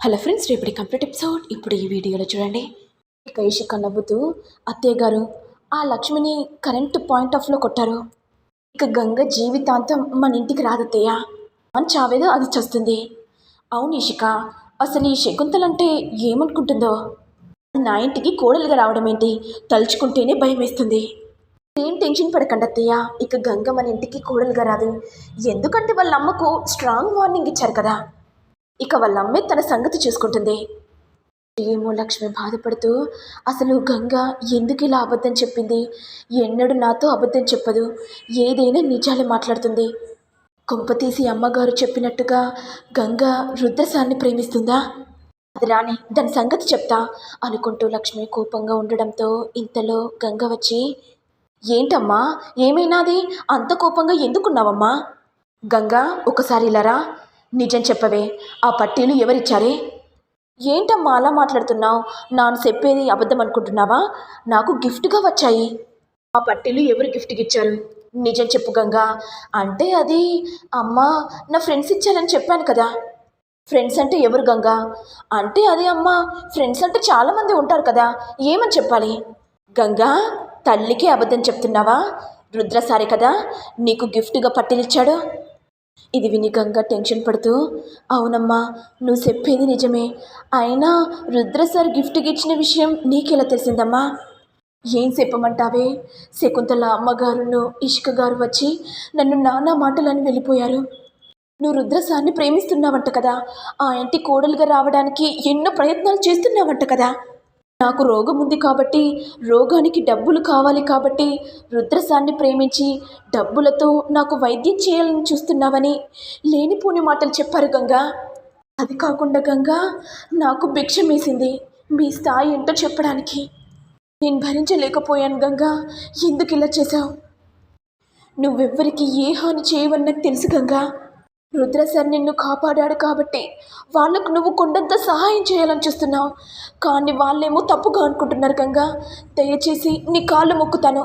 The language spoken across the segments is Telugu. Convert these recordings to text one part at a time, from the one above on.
హలో ఫ్రెండ్స్ రేపటి కంప్లీట్ ఎపిసోడ్. ఇప్పుడు ఈ వీడియోలో చూడండి. ఇక ఇషిక నవ్వుతూ అత్తయ్య గారు ఆ లక్ష్మిని కరెంట్ పాయింట్ ఆఫ్లో కొట్టారు. ఇక గంగ జీవితాంతం మన ఇంటికి రాదత్తయ్య మన చావేదో అది చస్తుంది. అవును ఇషిక అసలు ఈ శకుంతలంటే ఏమనుకుంటుందో? నా ఇంటికి కోడలుగా రావడం ఏంటి? తలుచుకుంటేనే భయం వేస్తుంది. ఏం టెన్షన్ పడకండి అత్తయ్య. ఇక గంగ మన ఇంటికి కోడలుగా రాదు. ఎందుకంటే వాళ్ళ అమ్మకు స్ట్రాంగ్ వార్నింగ్ ఇచ్చారు కదా. ఇక వాళ్ళ అమ్మే తన సంగతి చూసుకుంటుంది. ఏమో లక్ష్మి బాధపడుతూ అసలు గంగ ఎందుకు ఇలా అబద్ధం చెప్పింది? ఎన్నడూ నాతో అబద్ధం చెప్పదు. ఏదైనా నిజాలే మాట్లాడుతుంది. కొంపతీసి అమ్మగారు చెప్పినట్టుగా గంగ రుద్రసాన్ని ప్రేమిస్తుందా? అది రాని దాని సంగతి చెప్తా అనుకుంటూ లక్ష్మి కోపంగా ఉండడంతో ఇంతలో గంగ వచ్చి ఏంటమ్మా? ఏమైనాది? అంత కోపంగా ఎందుకున్నావమ్మా? గంగా ఒకసారి ఇలారా నిజం చెప్పవే ఆ పట్టీలు ఎవరిచ్చారే? ఏంటమ్మా అలా మాట్లాడుతున్నావు? నాను చెప్పేది అబద్ధం అనుకుంటున్నావా? నాకు గిఫ్ట్గా వచ్చాయి. ఆ పట్టీలు ఎవరు గిఫ్ట్కి ఇచ్చారు? నిజం చెప్పు గంగా. అంటే అది అమ్మ నా ఫ్రెండ్స్ ఇచ్చారని చెప్పాను కదా. ఫ్రెండ్స్ అంటే ఎవరు గంగా? అంటే అది అమ్మ ఫ్రెండ్స్ అంటే చాలామంది ఉంటారు కదా. ఏమని చెప్పాలి? గంగా తల్లికి అబద్ధం చెప్తున్నావా? రుద్రసారి కదా నీకు గిఫ్ట్గా పట్టిలిచ్చాడు? ఇది విని గంగ టెన్షన్ పడుతూ అవునమ్మా నువ్వు చెప్పేది నిజమే. అయినా రుద్ర సార్ గిఫ్ట్కి ఇచ్చిన విషయం నీకెలా తెలిసిందమ్మా? ఏం చెప్పమంటావే? శకుంతల అమ్మగారును ఇష్క గారు వచ్చి నన్ను నానా మాటలని వెళ్ళిపోయారు. నువ్వు రుద్ర సార్ని ప్రేమిస్తున్నావంట కదా. ఆ ఇంటి కోడలుగా రావడానికి ఎన్నో ప్రయత్నాలు చేస్తున్నావంట కదా. నాకు రోగం ఉంది కాబట్టి రోగానికి డబ్బులు కావాలి కాబట్టి రుద్రసాన్ని ప్రేమించి డబ్బులతో నాకు వైద్యం చేయాలని చూస్తున్నావని లేనిపోని మాటలు చెప్పారు గంగా. అది కాకుండా గంగా నాకు భిక్ష వేసింది మీ స్థాయి ఏంటో చెప్పడానికి. నేను భరించలేకపోయాను గంగా. ఎందుకు ఇలా చేశావు? నువ్వెవ్వరికి ఏ హాని చేయవని నాకు తెలుసు గంగా. రుద్ర సార్ నిన్ను కాపాడాడు కాబట్టి వాళ్ళకు నువ్వు కొండంత సహాయం చేయాలని చూస్తున్నావు. కానీ వాళ్ళేమో తప్పుగా అనుకుంటున్నారు గంగా. దయచేసి నీ కాళ్ళు మొక్కుతాను.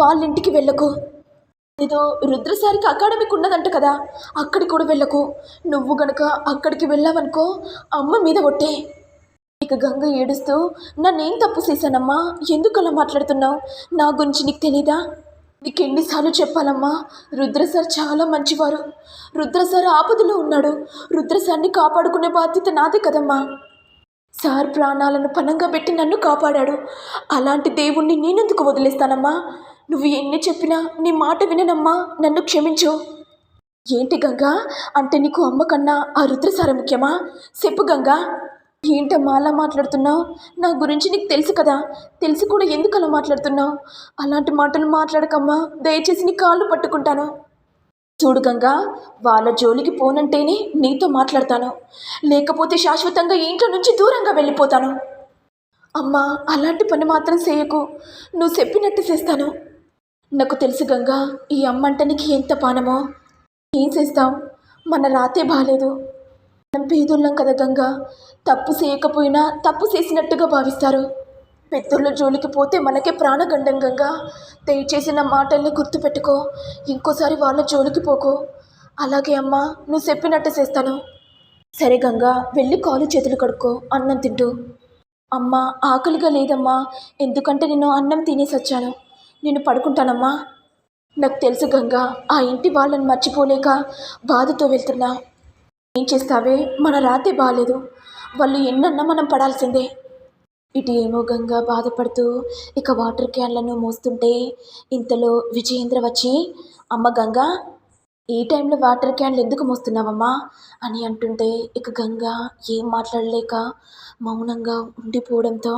వాళ్ళ ఇంటికి వెళ్ళకు. ఏదో రుద్రసారికి అకాడమీకి ఉన్నదంట కదా. అక్కడికి కూడా వెళ్ళకు. నువ్వు గనక అక్కడికి వెళ్ళావనుకో అమ్మ మీద ఒట్టే. ఇక గంగ ఏడుస్తూ నన్నేం తప్పు చేశానమ్మా? ఎందుకలా మాట్లాడుతున్నావు? నా గురించి నీకు తెలీదా? నీకు ఎన్నిసార్లు చెప్పాలమ్మా? రుద్ర సార్ చాలా మంచివారు. రుద్ర సార్ ఆపదలో ఉన్నాడు. రుద్ర సార్ని కాపాడుకునే బాధ్యత నాదే కదమ్మా. సార్ ప్రాణాలను పనంగా పెట్టి నన్ను కాపాడాడు. అలాంటి దేవుణ్ణి నేనెందుకు వదిలేస్తానమ్మా? నువ్వు ఎన్ని చెప్పినా నీ మాట విననమ్మా. నన్ను క్షమించు. ఏంటి గంగా? అంటే నీకు అమ్మ కన్నా ఆ రుద్రసార ముఖ్యమా? చెప్పు గంగా. ఏంటమ్మా అలా మాట్లాడుతున్నావు? నా గురించి నీకు తెలుసు కదా. తెలిసి కూడా ఎందుకు అలా మాట్లాడుతున్నావు? అలాంటి మాటలు మాట్లాడకమ్మా. దయచేసి నీ కాళ్ళు పట్టుకుంటాను. చూడు గంగా వాళ్ళ జోలికి పోనంటేనే నీతో మాట్లాడతాను. లేకపోతే శాశ్వతంగా ఇంట్లో నుంచి దూరంగా వెళ్ళిపోతాను. అమ్మా అలాంటి పని మాత్రం చేయకు. నువ్వు చెప్పినట్టు చేస్తాను. నాకు తెలుసు గంగా ఈ అమ్మ అంటే నీకు ఎంత పానమో. ఏం చేస్తాం? మన రాతే బాగాలేదు పేదోళ్ళం కదా గంగా. తప్పు చేయకపోయినా తప్పు చేసినట్టుగా భావిస్తారు. పెద్దోళ్ళ జోలికి పోతే మనకే ప్రాణగండం గంగా. దయచేసి నా మాటల్ని గుర్తుపెట్టుకో. ఇంకోసారి వాళ్ళ జోలికి పోకు. అలాగే అమ్మా నువ్వు చెప్పినట్టు చేస్తాను. సరే గంగా వెళ్ళి కాలు చేతులు కడుక్కో అన్నం తింటూ. అమ్మా ఆకలిగా లేదమ్మా. ఎందుకంటే నేను అన్నం తినేసి వచ్చాను. నేను పడుకుంటానమ్మా. నాకు తెలుసు గంగా ఆ ఇంటి వాళ్ళని మర్చిపోలేక బాధతో వెళ్తున్నా. ఏం చేస్తావే? మన రాతే బాగాలేదు వాళ్ళు ఎన్నన్నా మనం పడాల్సిందే. ఇటు ఏమో గంగా బాధపడుతూ ఇక వాటర్ క్యాన్లను మోస్తుంటే ఇంతలో విజయేంద్ర వచ్చి అమ్మ గంగా ఈ టైంలో వాటర్ క్యాన్లు ఎందుకు మోస్తున్నావమ్మా? అని అంటుంటే ఇక గంగా ఏం మాట్లాడలేక మౌనంగా ఉండిపోవడంతో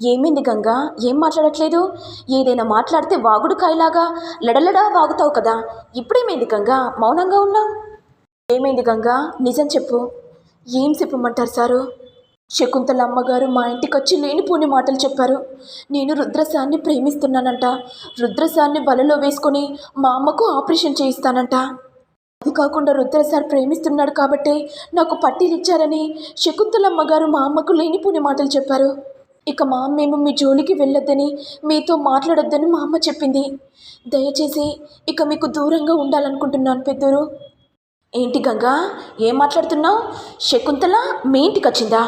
ఏమైంది గంగా? ఏం మాట్లాడట్లేదు? ఏదైనా మాట్లాడితే వాగుడు కాయలాగా లడలడా వాగుతావు కదా. ఇప్పుడేమైంది గంగా? మౌనంగా ఉన్నావు. ఏమైంది గంగా? నిజం చెప్పు. ఏం చెప్పమంటారు సారు? శకుంతల అమ్మగారు మా ఇంటికి వచ్చి లేనిపోని మాటలు చెప్పారు. నేను రుద్రసాన్ని ప్రేమిస్తున్నానంట. రుద్రసాన్ని వలలో వేసుకొని మా అమ్మకు ఆపరేషన్ చేయిస్తానంట. అది కాకుండా రుద్రసార్ ప్రేమిస్తున్నాడు కాబట్టి నాకు పట్టీలు ఇచ్చారని శకుంతల అమ్మగారు మా అమ్మకు లేనిపోని మాటలు చెప్పారు. ఇక మా మేము మీ జోలికి వెళ్ళొద్దని మీతో మాట్లాడొద్దని మా అమ్మ చెప్పింది. దయచేసి ఇక మీకు దూరంగా ఉండాలనుకుంటున్నాను పెద్దరు. ఏంటి గంగా? ఏం మాట్లాడుతున్నావు? శకుంతల మీ ఇంటికి వచ్చిందా?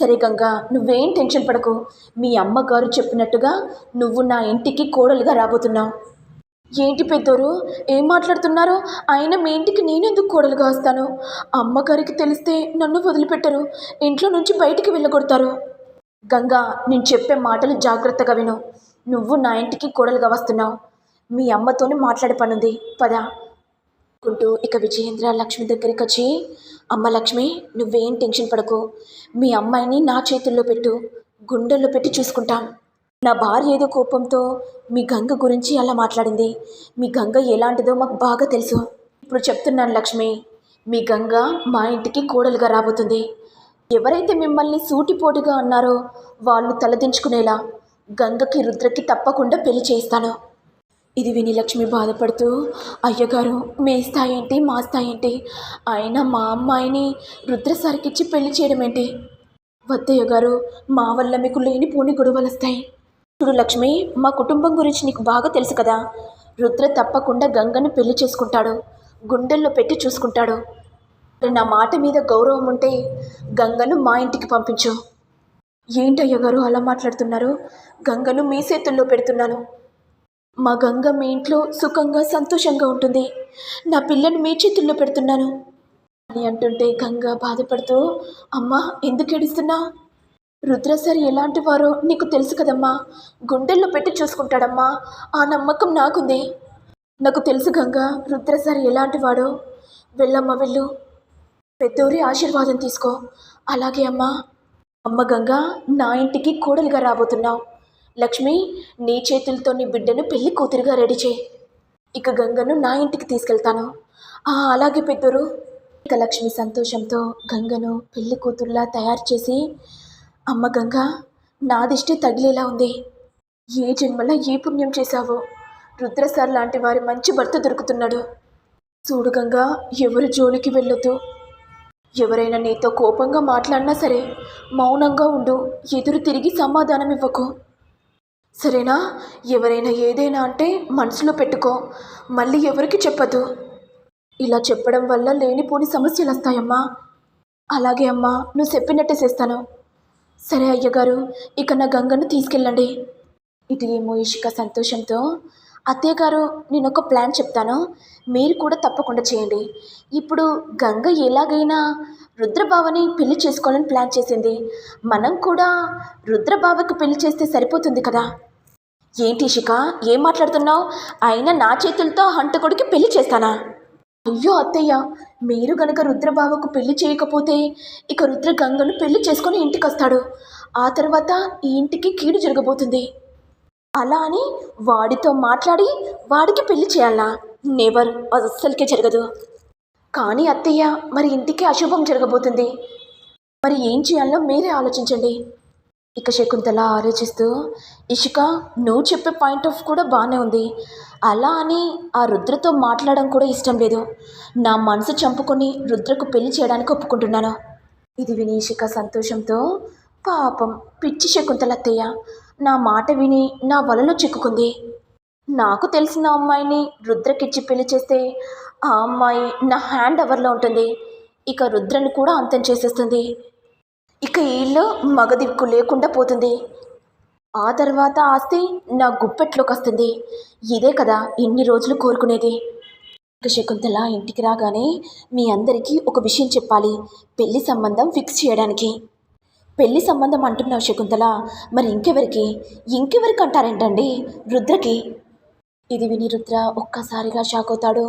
సరే గంగా నువ్వేం టెన్షన్ పడకు. మీ అమ్మగారు చెప్పినట్టుగా నువ్వు నా ఇంటికి కోడలుగా రాబోతున్నావు. ఏంటి పెద్దోరు? ఏం మాట్లాడుతున్నారు? ఆయన మీ ఇంటికి నేనెందుకు కోడలుగా వస్తాను? అమ్మగారికి తెలిస్తే నన్ను వదిలిపెట్టరు. ఇంట్లో నుంచి బయటికి వెళ్ళగొడతారు. గంగా నేను చెప్పే మాటలు జాగ్రత్తగా విను. నువ్వు నా ఇంటికి కోడలుగా వస్తున్నావు. మీ అమ్మతోనే మాట్లాడే పనుంది. పద. కుంటూ ఇక విజయేంద్ర లక్ష్మి దగ్గరికి వచ్చి అమ్మ లక్ష్మి నువ్వేం టెన్షన్ పడకు. మీ అమ్మాయిని నా చేతుల్లో పెట్టు. గుండెల్లో పెట్టి చూసుకుంటాం. నా భార్య ఏదో కోపంతో మీ గంగ గురించి అలా మాట్లాడింది. మీ గంగ ఎలాంటిదో మాకు బాగా తెలుసు. ఇప్పుడు చెప్తున్నాను లక్ష్మి మీ గంగ మా ఇంటికి కోడలుగా రాబోతుంది. ఎవరైతే మిమ్మల్ని సూటిపోటుగా అన్నారో వాళ్ళు తలదించుకునేలా గంగకి రుద్రకి తప్పకుండా పెళ్ళి చేయిస్తాను. ఇది విని లక్ష్మి బాధపడుతూ అయ్యగారు మీ స్థాయి ఏంటి మా స్థాయి ఏంటి ఆయన మా అమ్మాయిని రుద్రసారికిచ్చి పెళ్ళి చేయడం ఏంటి వద్దయ్య గారు మా వల్ల మీకు లేనిపోని గొడవలు వస్తాయి చూడు లక్ష్మి మా కుటుంబం గురించి నీకు బాగా తెలుసు కదా. రుద్ర తప్పకుండా గంగను పెళ్ళి చేసుకుంటాడు. గుండెల్లో పెట్టి చూసుకుంటాడు. నా మాట మీద గౌరవం ఉంటే గంగను మా ఇంటికి పంపించు. ఏంటయ్య గారు అలా మాట్లాడుతున్నారు? గంగను మీ చేతుల్లో పెడుతున్నాను. మా గంగ మీ ఇంట్లో సుఖంగా సంతోషంగా ఉంటుంది. నా పిల్లని మీ చేతుల్లో పెడుతున్నాను. అని అంటుంటే గంగ బాధపడుతూ అమ్మా ఎందుకు ఏడుస్తున్నావు రుద్రసరి ఎలాంటి వారో నీకు తెలుసు కదమ్మా. గుండెల్లో పెట్టి చూసుకుంటాడమ్మా. ఆ నమ్మకం నాకుంది. నాకు తెలుసు గంగ రుద్రసరి ఎలాంటి వాడో. వెళ్ళమ్మా వెళ్ళు. పెద్దోరి ఆశీర్వాదం తీసుకో. అలాగే అమ్మా. అమ్మ గంగ నా ఇంటికి కోడలుగా రాబోతున్నావు. లక్ష్మి నీ చేతులతో నీ బిడ్డను పెళ్ళి కూతురుగా రెడీ చేయి. ఇక గంగను నా ఇంటికి తీసుకెళ్తాను. ఆ అలాగే పెద్దరు. ఇక లక్ష్మి సంతోషంతో గంగను పెళ్ళి కూతురులా తయారు చేసి అమ్మ గంగ నా దిష్టి తగిలేలా ఉంది. ఏ జన్మలో ఏ పుణ్యం చేశావో? రుద్రసార్ లాంటి వారి మంచి భర్త దొరుకుతున్నాడు. చూడు గంగ ఎవరు జోలికి వెళ్ళొద్దు. ఎవరైనా నీతో కోపంగా మాట్లాడినా సరే మౌనంగా ఉండు. ఎదురు తిరిగి సమాధానం ఇవ్వకు సరేనా? ఎవరైనా ఏదైనా అంటే మనసులో పెట్టుకో. మళ్ళీ ఎవరికి చెప్పదు. ఇలా చెప్పడం వల్ల లేనిపోని సమస్యలు వస్తాయమ్మా. అలాగే అమ్మా నువ్వు చెప్పినట్టే చేస్తాను. సరే అయ్యగారు ఇక నా గంగను తీసుకెళ్ళండి. ఇది ఏమో ఇషిక సంతోషంతో అత్తయ్య గారు నేను ఒక ప్లాన్ చెప్తాను. మీరు కూడా తప్పకుండా చేయండి. ఇప్పుడు గంగ ఎలాగైనా రుద్రబావని పెళ్ళి చేసుకోవాలని ప్లాన్ చేసింది. మనం కూడా రుద్రబావకు పెళ్ళి చేస్తే సరిపోతుంది కదా? ఏంటి ఇషిక ఏం మాట్లాడుతున్నావు? అయినా నా చేతులతో హంటకుడికి పెళ్ళి చేస్తానా? అయ్యో అత్తయ్య మీరు గనక రుద్రబావకు పెళ్ళి చేయకపోతే ఇక రుద్ర గంగను పెళ్ళి చేసుకుని ఇంటికి వస్తాడు ఆ తర్వాత ఈ ఇంటికి కీడు జరగబోతుంది. అలా అని వాడితో మాట్లాడి వాడికి పెళ్ళి చేయాలా నెవర్ అది అస్సలకే జరగదు. కానీ అత్తయ్య మరి ఇంటికి అశుభం జరగబోతుంది. మరి ఏం చేయాలో మీరే ఆలోచించండి. ఇక శకుంతల ఆలోచిస్తూ ఇషిక నువ్వు చెప్పే పాయింట్ ఆఫ్ కూడా బాగానే ఉంది. అలా అని ఆ రుద్రతో మాట్లాడడం కూడా ఇష్టం లేదు. నా మనసు చంపుకొని రుద్రకు పెళ్ళి చేయడానికి ఒప్పుకుంటున్నాను. ఇది విని ఇషిక సంతోషంతో పాపం పిచ్చి శకుంతల అత్తయ్య. నా మాట విని నా వలలో చిక్కుకుంది. నాకు తెలిసిన అమ్మాయిని రుద్రకిచ్చి పెళ్ళి చేస్తే ఆ అమ్మాయి నా హ్యాండ్ ఓవర్లో ఉంటుంది. ఇక రుద్రని కూడా అంతం చేసేస్తుంది. ఇక ఈ ఇల్లు మగదిక్కు లేకుండా పోతుంది. ఆ తర్వాత ఆస్తి నా గుప్పెట్లోకి వస్తుంది ఇదే కదా ఇన్ని రోజులు కోరుకునేది. ఇక శకుంతల ఇంటికి రాగానే మీ అందరికీ ఒక విషయం చెప్పాలి. పెళ్ళి సంబంధం ఫిక్స్ చేయడానికి. పెళ్ళి సంబంధం అంటున్నావు శకుంతల. మరి ఇంకెవరికి? ఇంకెవరికి అంటారేంటండి? రుద్రకి? ఇది విని రుద్ర ఒక్కసారిగా షాక్ అవుతాడు.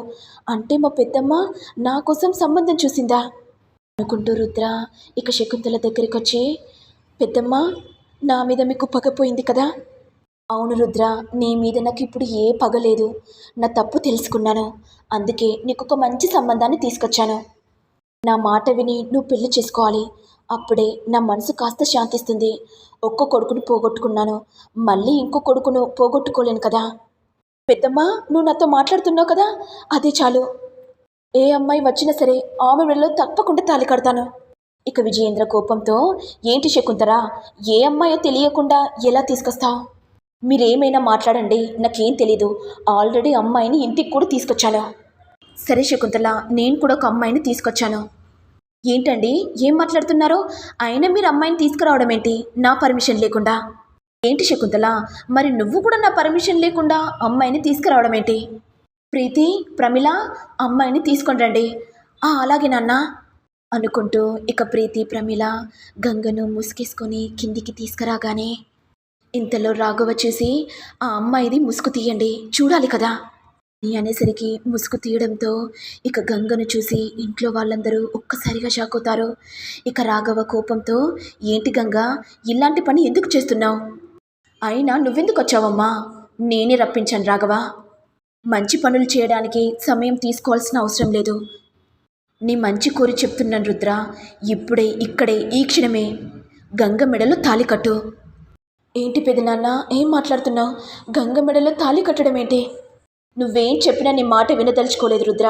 అంటే మా పెద్దమ్మ నా కోసం సంబంధం చూసిందా? అనుకుంటూ రుద్ర ఇక శకుంతల దగ్గరికి వచ్చి పెద్దమ్మ నా మీద మీకు పగపోయింది కదా? అవును రుద్ర నీ మీద నాకు ఇప్పుడు ఏ పగ లేదు. నా తప్పు తెలుసుకున్నాను. అందుకే నీకు ఒక మంచి సంబంధాన్ని తీసుకొచ్చాను. నా మాట విని నువ్వు పెళ్ళి చేసుకోవాలి. అప్పుడే నా మనసు కాస్త శాంతిస్తుంది. ఒక్క కొడుకును పోగొట్టుకున్నాను. మళ్ళీ ఇంకో కొడుకును పోగొట్టుకోలేను కదా. పెద్దమ్మ నువ్వు నాతో మాట్లాడుతున్నావు కదా? అదే చాలు. ఏ అమ్మాయి వచ్చినా సరే ఆమె మెడలో తప్పకుండా తాళి కడతాను. ఇక విజయేంద్ర కోపంతో ఏంటి శకుంతరా ఏ అమ్మాయో తెలియకుండా ఎలా తీసుకొస్తావు? మీరేమైనా మాట్లాడండి నాకేం తెలీదు. ఆల్రెడీ అమ్మాయిని ఇంటికి కూడా తీసుకొచ్చాను. సరే శకుంతల నేను కూడా ఒక అమ్మాయిని తీసుకొచ్చాను. ఏంటండి ఏం మాట్లాడుతున్నారో? అయినా మీరు అమ్మాయిని తీసుకురావడం ఏంటి? నా పర్మిషన్ లేకుండా. ఏంటి శకుంతల మరి నువ్వు కూడా నా పర్మిషన్ లేకుండా అమ్మాయిని తీసుకురావడం ఏంటి? ప్రీతి ప్రమిళ అమ్మాయిని తీసుకొని రండి. అలాగే నాన్న అనుకుంటూ ఇక ప్రీతి ప్రమిళ గంగను ముసుకేసుకొని కిందికి తీసుకురాగానే ఇంతలో రాఘవ చూసి ఆ అమ్మాయిది ముసుగు తీయండి చూడాలి కదా. అని అనేసరికి ముసుగు తీయడంతో ఇక గంగను చూసి ఇంట్లో వాళ్ళందరూ ఒక్కసారిగా షాక్ అవుతారు. ఇక రాఘవ కోపంతో ఏంటి గంగ ఇలాంటి పని ఎందుకు చేస్తున్నావు? అయినా నువ్వెందుకు వచ్చావమ్మా? నేనే రప్పించాను రాఘవ. మంచి పనులు చేయడానికి సమయం తీసుకోవాల్సిన అవసరం లేదు. నీ మంచి కోరి చెప్తున్నాను రుద్ర ఇప్పుడే ఇక్కడే ఈ క్షణమే గంగ మెడలో తాలి కట్టు. ఏంటి పెదనాన్న ఏం మాట్లాడుతున్నావు? గంగ మెడలో తాలి కట్టడం ఏంటి? నువ్వేం చెప్పినా నీ మాట వినదలుచుకోలేదు రుద్ర.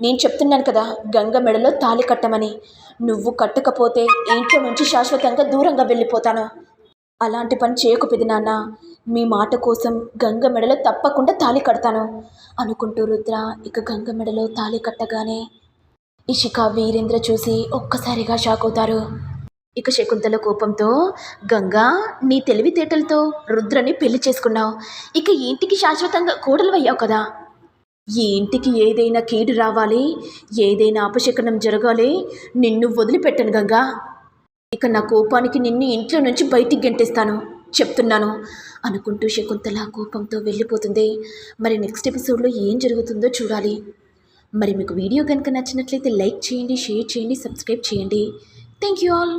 నేను చెప్తున్నాను కదా గంగ మెడలో తాలి కట్టమని. నువ్వు కట్టకపోతే ఇంట్లో నుంచి శాశ్వతంగా దూరంగా వెళ్ళిపోతాను. అలాంటి పని చేయకు పెదనాన్న మీ మాట కోసం గంగ మెడలో తప్పకుండా తాళి కడతాను అనుకుంటూ రుద్ర ఇక గంగ మెడలో తాళి కట్టగానే ఇషిక వీరేంద్ర చూసి ఒక్కసారిగా షాక్ అవుతారు. ఇక శకుంతల కోపంతో గంగా నీ తెలివితేటలతో రుద్రని పెళ్ళి చేసుకున్నావు. ఇక ఇంటికి శాశ్వతంగా కోడలు అయ్యావు కదా. ఈ ఇంటికి ఏదైనా కీడు రావాలి ఏదైనా అపశకనం జరగాలి నిన్ను వదిలిపెట్టను గంగా. ఇక నా కోపానికి నిన్ను ఇంట్లో నుంచి బయటికి గెంటేస్తాను చెప్తున్నాను అనుకుంటూ శకుంతల కోపంతో వెళ్ళిపోతుంది. మరి నెక్స్ట్ ఎపిసోడ్లో ఏం జరుగుతుందో చూడాలి. మరి మీకు వీడియో కనుక నచ్చినట్లయితే లైక్ చేయండి షేర్ చేయండి సబ్స్క్రైబ్ చేయండి. Thank you all.